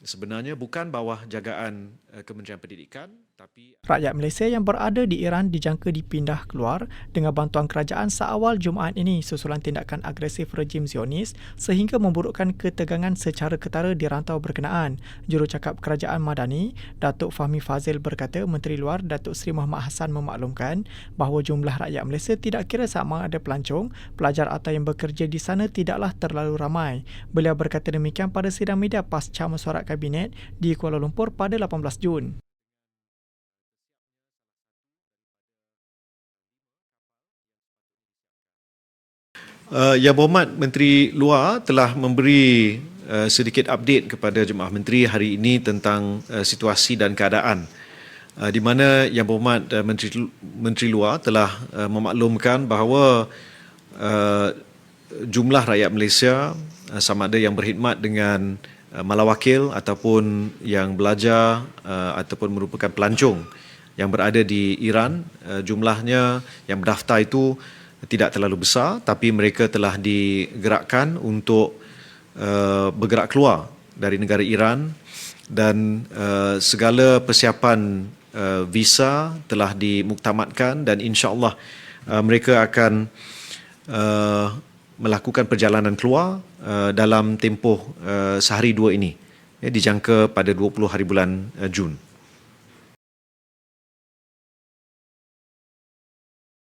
sebenarnya bukan bawah jagaan uh, Kementerian Pendidikan tapi Rakyat Malaysia yang berada di Iran dijangka dipindah keluar dengan bantuan kerajaan seawal Jumaat ini susulan tindakan agresif rejim Zionis sehingga memburukkan ketegangan secara ketara di rantau berkenaan. Jurucakap Kerajaan Madani, Datuk Fahmi Fazil berkata Menteri Luar Datuk Seri Muhammad Hassan memaklumkan bahawa jumlah rakyat Malaysia tidak kira sama ada pelancong, pelajar atau yang bekerja di sana tidaklah terlalu ramai. Beliau berkata demikian pada sidang media pasca mesyuarat kabinet di Kuala Lumpur pada 18 Jun. Uh, Yang Berhormat Menteri Luar telah memberi uh, sedikit update kepada Jemaah Menteri hari ini tentang uh, situasi dan keadaan uh, di mana Yang Berhormat uh, Menteri Menteri Luar telah uh, memaklumkan bahawa uh, jumlah rakyat Malaysia uh, sama ada yang berkhidmat dengan malawakil ataupun yang belajar uh, ataupun merupakan pelancong yang berada di Iran uh, jumlahnya yang berdaftar itu tidak terlalu besar tapi mereka telah digerakkan untuk uh, bergerak keluar dari negara Iran dan uh, segala persiapan uh, visa telah dimuktamadkan dan insya-Allah uh, mereka akan uh, melakukan perjalanan keluar uh, dalam tempoh uh, sehari dua ini ya, dijangka pada 20 hari bulan uh, Jun.